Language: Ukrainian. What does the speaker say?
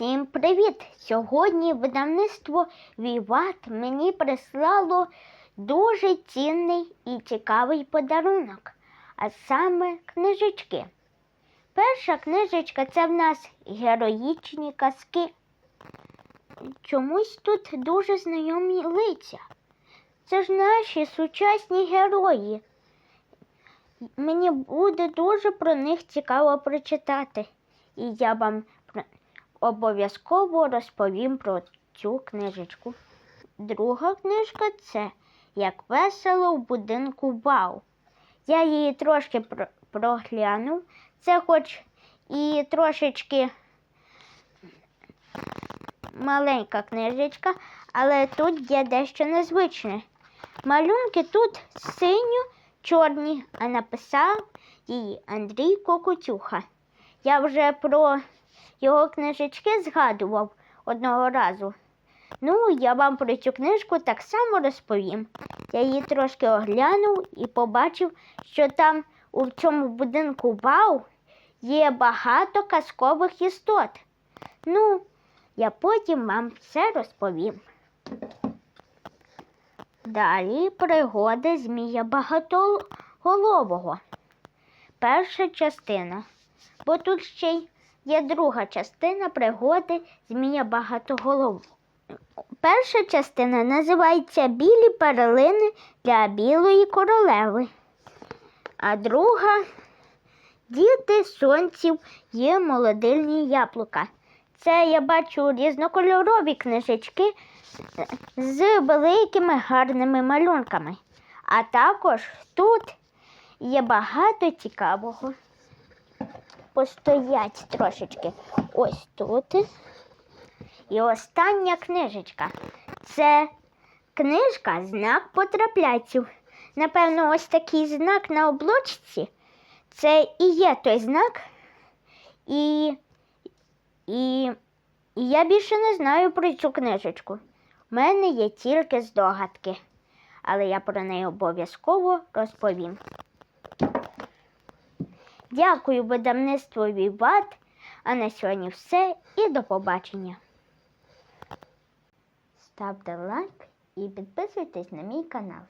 Всім привіт! Сьогодні видавництво Віват мені прислало дуже цінний і цікавий подарунок, а саме книжечки. Перша книжечка це в нас героїчні казки. Чомусь тут дуже знайомі лиця. Це ж наші сучасні герої. Мені буде дуже про них цікаво прочитати. І я вам обов'язково розповім про цю книжечку. Друга книжка це Як весело в будинку Вау. Я її трошки проглянув. Це хоч і трошечки маленька книжечка, але тут є дещо незвичне. Малюнки тут синьо-чорні, а написав її Андрій Кокотюха. Я вже про його книжечки згадував одного разу. Ну, я вам про цю книжку так само розповім. Я її трошки оглянув і побачив, що там у цьому будинку Вау є багато казкових істот. Ну, я потім вам все розповім. Далі пригоди Змія Багатоголового. Перша частина. Бо тут ще й є друга частина пригоди Змія Багатоголового. Перша частина називається Білі перлини для білої королеви. А друга Діти сонців є молодильні яблука. Це я бачу різнокольорові книжечки з великими гарними малюнками. А також тут є багато цікавого. Постоять трошечки. Ось тут. І остання книжечка. Це книжка Знак потрапляйців. Напевно, ось такий знак на облочці. Це і є той знак. І, і, і я більше не знаю про цю книжечку. У мене є тільки здогадки, але я про неї обов'язково розповім. Дякую видавництву Вібат. А на сьогодні все і до побачення. Ставте лайк і підписуйтесь на мій канал.